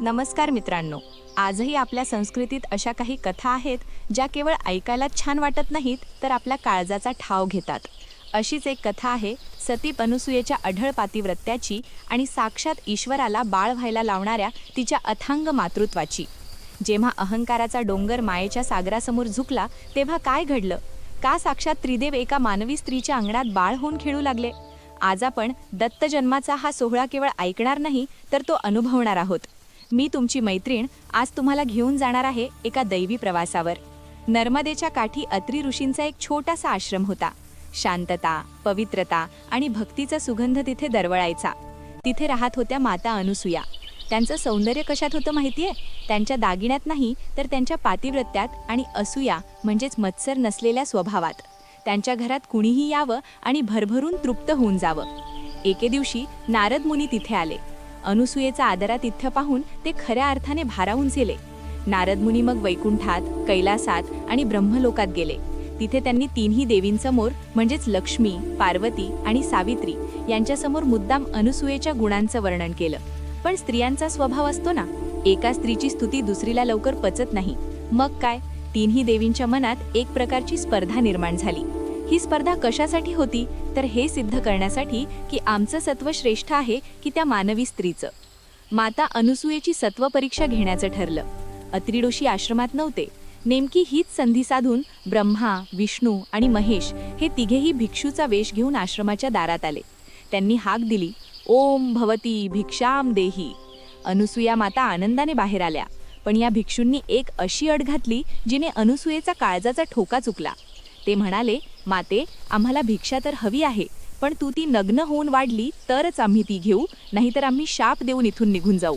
नमस्कार मित्रांनो. आजही आपल्या संस्कृतीत अशा काही कथा आहेत ज्या केवळ ऐकायला छान वाटत नाहीत तर आपल्या काळजाचा ठाव घेतात. अशीच एक कथा आहे सती अनुसूयेच्या अढळ पातिव्रत्याची आणि साक्षात ईश्वराला बाळ व्हायला लावणाऱ्या तिच्या अथांग मातृत्वाची. जेव्हा अहंकाराचा डोंगर मायेच्या सागरासमोर झुकला तेव्हा काय घडलं? का साक्षात त्रिदेव एका मानवी स्त्रीच्या अंगणात बाळ होऊन खेळू लागले? आज आपण दत्त जन्माचा हा सोहळा केवळ ऐकणार नाही तर तो अनुभवणार आहोत. मी तुमची मैत्रीण आज तुम्हाला घेऊन जाणार आहे एका दैवी प्रवासावर. नर्मदेच्या काठी अत्री ऋषींचा एक छोटासा आश्रम होता. शांतता पवित्रता आणि भक्तीचा सुगंध तिथे दरवळायचा. तिथे राहत होत्या माता अनुसूया त्यांचं सौंदर्य कशात होतं माहितीये? त्यांच्या दागिन्यात नाही तर त्यांच्या पातिव्रत्यात आणि असूया म्हणजेच मत्सर नसलेल्या स्वभावात. त्यांच्या घरात कुणीही यावं आणि भरभरून तृप्त होऊन जावं. एके दिवशी नारद मुनी तिथे आले. अनुसूयेचा आदरातिथ्य पाहून ते खऱ्या अर्थाने भारावून गेले. नारद मुनी मग वैकुंठात कैलासात आणि ब्रह्मलोकात गेले. तिथे त्यांनी तीनही देवींसमोर म्हणजेच लक्ष्मी पार्वती आणि सावित्री यांच्यासमोर मुद्दाम अनुसूयेच्या गुणांचं वर्णन केलं. पण स्त्रियांचा स्वभाव असतो ना एका स्त्रीची स्तुती दुसरीला लवकर पचत नाही. मग काय? तीनही देवींच्या मनात एक प्रकारची स्पर्धा निर्माण झाली. ही स्पर्धा कशासाठी होती? तर हे सिद्ध करण्यासाठी की आमचं सत्व श्रेष्ठ आहे की त्या मानवी स्त्रीचं. माता अनुसूयेची सत्व परीक्षा घेण्याचं ठरलं. अत्रिडोशी आश्रमात नव्हते. नेमकी हीच संधी साधून ब्रह्मा विष्णू आणि महेश हे तिघेही भिक्षूचा वेश घेऊन आश्रमाच्या दारात आले. त्यांनी हाक दिली ओम भवती भिक्षाम देही. अनुसूया माता आनंदाने बाहेर आल्या पण या भिक्षूंनी एक अशी अड घातली जिने अनुसूयेचा काळजाचा ठोका चुकला. ते म्हणाले माते आम्हाला भिक्षा तर हवी आहे पण तू ती नग्न होऊन वाढली तरच आम्ही ती घेऊ नाहीतर आम्ही शाप देऊन इथून निघून जाऊ.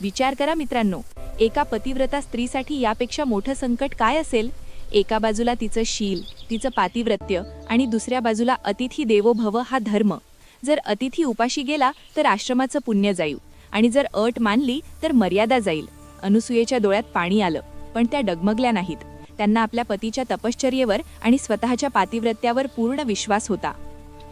विचार करा मित्रांनो एका पतिव्रता स्त्रीसाठी यापेक्षा मोठं संकट काय असेल? एका बाजूला तिचं शील तिचं पातिव्रत्य आणि दुसऱ्या बाजूला अतिथी देवो भव हा धर्म. जर अतिथी उपाशी गेला तर आश्रमाचं पुण्य जाईल आणि जर अट मानली तर मर्यादा जाईल. अनुसूयेच्या डोळ्यात पाणी आलं पण त्या डगमगल्या नाहीत. त्यांना आपल्या पतीच्या तपश्चर्येवर आणि स्वतःच्या पातिव्रत्यावर पूर्ण विश्वास होता.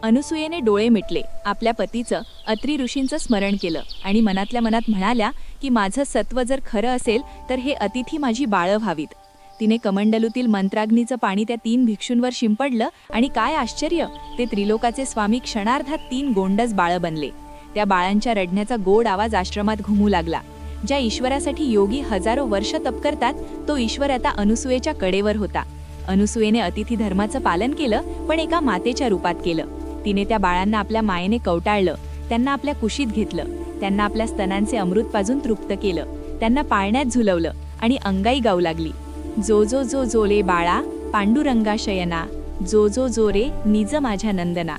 अनुसूयेने डोळे मिटले. आपल्या पतीचं अत्री ऋषींचं स्मरण केलं आणि मनातल्या मनात म्हणाल्या की माझं सत्व जर खरं असेल तर हे अतिथी माझी बाळं व्हावीत तिने कमंडलूतील मंत्राग्नीचं पाणी त्या तीन भिक्षूंवर शिंपडलं आणि काय आश्चर्य! ते त्रिलोकाचे स्वामी क्षणार्धात तीन गोंडस बाळं बनले. त्या बाळांच्या रडण्याचा गोड आवाज आश्रमात घुमू लागला. ज्या ईश्वरासाठी योगी हजारो वर्ष तप करतात तो ईश्वर आता अनुसूयेच्या कडेवर होता. अनुसूयेने अतिथी धर्माचं पालन केलं पण एका मातेच्या रूपात केलं. तिने त्या बाळांना आपल्या मायेने कवटाळलं त्यांना आपल्या कुशीत घेतलं त्यांना आपल्या स्तनांचे अमृत पाजून तृप्त केलं त्यांना पाळण्यात झुलवलं आणि अंगाई गाऊ लागली. जो जो जो रे बाळा पांडुरंगा शयना जो जो जो रे निज माझ्या नंदना.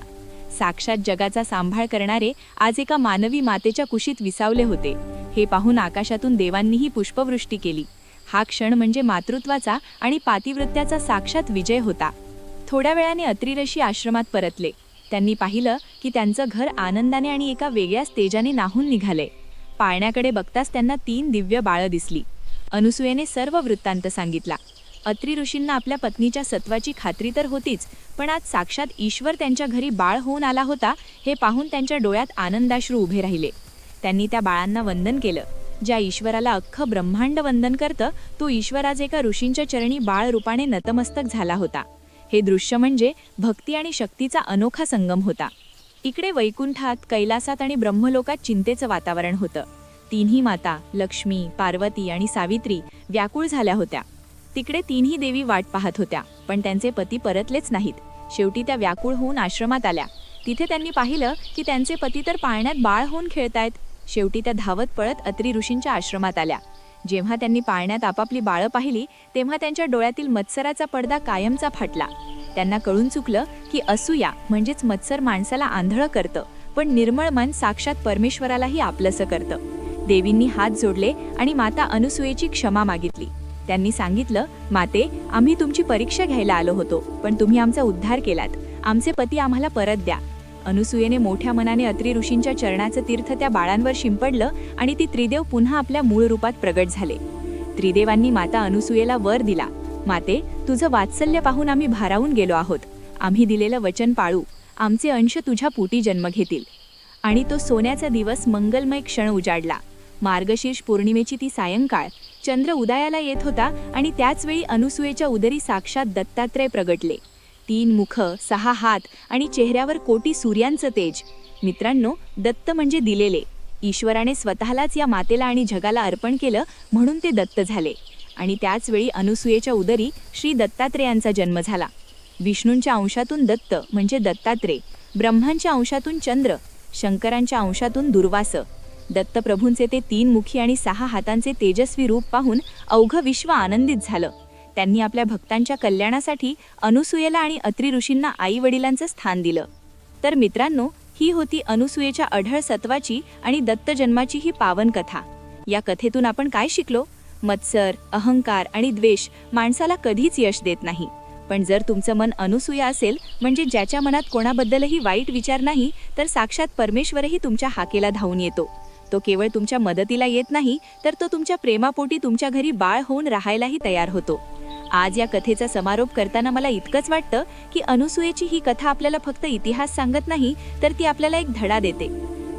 साक्षात जगाचा सांभाळ करणारे आज एका मानवी मातेच्या कुशीत विसावले होते. हे पाहून आकाशातून देवांनीही पुष्पवृष्टी केली. हा क्षण म्हणजे मातृत्वाचा आणि पातिवृत्याचा साक्षात विजय होता. थोड्या वेळाने अत्रिरशी आश्रमात परतले. त्यांनी पाहिलं की त्यांचं घर आनंदाने आणि एका वेगळ्याच तेजाने नाहून निघाले. पाळण्याकडे बघताच त्यांना तीन दिव्य बाळं दिसली. अनुसूयेने सर्व वृत्तांत सांगितला. अत्री ऋषींना आपल्या पत्नीच्या सत्वाची खात्री तर होतीच पण आज साक्षात ईश्वर त्यांच्या घरी बाळ होऊन आला होता हे पाहून त्यांच्या डोळ्यात आनंदाश्रू उभे राहिले. त्यांनी त्या बाळांना वंदन केलं. ज्या ईश्वराला अख्खं ब्रह्मांड वंदन करतं तो ईश्वर आज एका ऋषींच्या चरणी बाळ रूपाने नतमस्तक झाला होता. हे दृश्य म्हणजे भक्ती आणि शक्तीचा अनोखा संगम होता. इकडे वैकुंठात कैलासात आणि ब्रह्मलोकात चिंतेचं वातावरण होतं. तिन्ही माता लक्ष्मी पार्वती आणि सावित्री व्याकुळ झाल्या होत्या. तिकडे तिन्ही देवी वाट पाहत होत्या पण त्यांचे पती परतलेच नाहीत. शेवटी त्या व्याकुळ होऊन आश्रमात आल्या. तिथे त्यांनी पाहिलं की त्यांचे पती तर पाळण्यात बाळ होऊन खेळतायत. शेवटी त्या धावत पळत अत्री ऋषींच्या आश्रमात आल्या. जेव्हा त्यांनी पाळण्यात आपापली बाळं पाहिली तेव्हा त्यांच्या डोळ्यातील मत्सराचा पडदा कायमचा फाटला. त्यांना कळून चुकलं की असूया म्हणजेच मत्सर माणसाला आंधळं करतं पण निर्मळ मन साक्षात परमेश्वरालाही आपलंसं करतं. देवींनी हात जोडले आणि माता अनुसूयेची क्षमा मागितली. त्यांनी सांगितलं माते आम्ही तुमची परीक्षा घ्यायला आलो होतो पण तुम्ही आमचा उद्धार केलात. आमचे पती आम्हाला परत द्या. अनुसूयेने मोठ्या मनाने अत्री ऋषींच्या चरणाचं तीर्थ त्या बाळांवर शिंपडलं आणि ती त्रिदेव पुन्हा आपल्या मूळ रूपात प्रगट झाले. त्रिदेवांनी माता अनुसूयेला वर दिला. माते तुझं वात्सल्य पाहून आम्ही भारावून गेलो आहोत. आम्ही दिलेलं वचन पाळू. आमचे अंश तुझ्या पोटी जन्म घेतील. आणि तो सोन्याचा दिवस मंगलमय क्षण उजाडला. मार्गशीर्ष पौर्णिमेची ती सायंकाळ. चंद्र उदयाला येत होता आणि त्याचवेळी अनुसूयेच्या उदरी साक्षात दत्तात्रय प्रगटले. तीन मुख सहा हात आणि चेहऱ्यावर कोटी सूर्यांचं तेज. मित्रांनो दत्त म्हणजे दिलेले. ईश्वराने स्वतःलाच या मातेला आणि जगाला अर्पण केलं म्हणून ते दत्त झाले. आणि त्याचवेळी अनुसूयेच्या उदरी श्री दत्तात्रेयांचा जन्म झाला. विष्णूंच्या अंशातून दत्त म्हणजे दत्तात्रेय ब्रह्मांच्या अंशातून चंद्र शंकरांच्या अंशातून दुर्वास. दत्तप्रभूंचे ते तीन मुखी आणि सहा हातांचे तेजस्वी रूप पाहून अवघं विश्व आनंदित झालं. त्यांनी आपल्या भक्तांच्या कल्याणासाठी अनुसूयेला आणि अत्री ऋषींना आई वडिलांचं स्थान दिलं. तर मित्रांनो ही होती अनुसूयेच्या अढळ सत्वाची आणि दत्त जन्माची ही पावन कथा या कथेतून आपण काय शिकलो? मत्सर अहंकार आणि द्वेष माणसाला कधीच यश देत नाही. पण जर तुमचं मन अनुसूया असेल म्हणजे ज्याच्या मनात कोणाबद्दलही वाईट विचार नाही तर साक्षात परमेश्वरही तुमच्या हाकेला धावून येतो. तो केवळ तुमच्या मदतीला येत नाही तर तो तुमच्या प्रेमापोटी तुमच्या घरी बाळ होऊन राहायलाही तयार होतो. आज या कथेचा समारोप करताना मला इतकंच वाटतं की अनुसूयेची ही कथा आपल्याला फक्त इतिहास सांगत नाही तर ती आपल्याला एक धडा देते.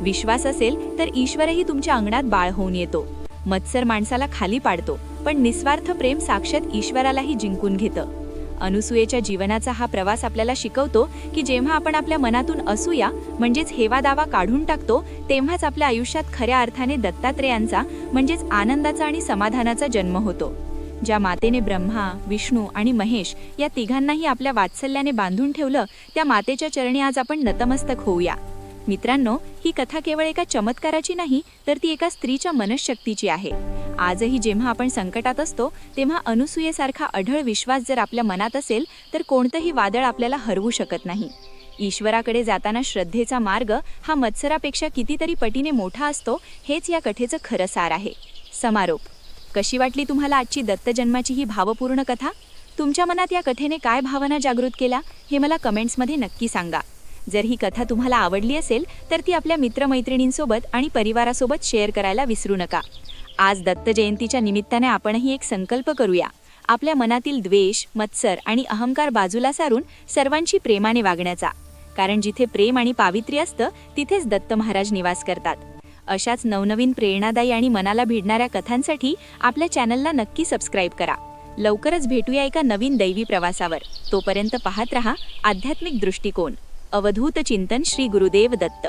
विश्वास असेल तर ईश्वरही तुमच्या अंगणात बाळ होऊन येतो. मत्सर माणसाला खाली पाडतो पण निस्वार्थ प्रेम साक्षात ईश्वरालाही जिंकून घेतं. अनुसूयेच्या जीवनाचा हा प्रवास आपल्याला शिकवतो की जेव्हा आपण आपल्या मनातून असूया म्हणजेच हेवा दावा काढून टाकतो तेव्हाच आपल्या आयुष्यात खऱ्या अर्थाने दत्तात्रेयांचा म्हणजेच आनंदाचा आणि समाधानाचा जन्म होतो. ज्या मातेने ब्रह्मा विष्णू आणि महेश या तिघांनाही आपल्या वात्सल्याने बांधून ठेवलं त्या मातेच्या चरणी आज आपण नतमस्तक होऊया. मित्रांनो ही कथा केवळ एका चमत्काराची नाही तर ती एका स्त्रीच्या मनशक्तीची आहे. आजही जेव्हा आपण संकटात असतो तेव्हा अनुसूयेसारखा अढळ विश्वास जर आपल्या मनात असेल तर कोणतंही वादळ आपल्याला हरवू शकत नाही. ईश्वराकडे जाताना श्रद्धेचा मार्ग हा मत्सरापेक्षा कितीतरी पटीने मोठा असतो हेच या कथेचं खरं सार आहे. समारोप. कशी वाटली तुम्हाला आजची दत्तजन्माची ही भावपूर्ण कथा? तुमच्या मनात या कथेने काय भावना जागृत केल्या हे मला कमेंट्समध्ये नक्की सांगा. जर ही कथा तुम्हाला आवडली असेल तर ती आपल्या मित्रमैत्रिणींसोबत आणि परिवारासोबत शेअर करायला विसरू नका. आज दत्त जयंतीच्या निमित्ताने आपणही एक संकल्प करूया. आपल्या मनातील द्वेष मत्सर आणि अहंकार बाजूला सारून सर्वांशी प्रेमाने वागण्याचा. कारण जिथे प्रेम आणि पावित्र्य असतं तिथेच दत्त महाराज निवास करतात. अशाच नवनवीन प्रेरणादायी आणि मनाला भिडणाऱ्या कथांसाठी आपल्या चॅनलला नक्की सबस्क्राईब करा. लवकरच भेटूया एका नवीन दैवी प्रवासावर. तोपर्यंत पाहत रहा आध्यात्मिक दृष्टिकोन. अवधूत चिंतन श्री गुरुदेव दत्त.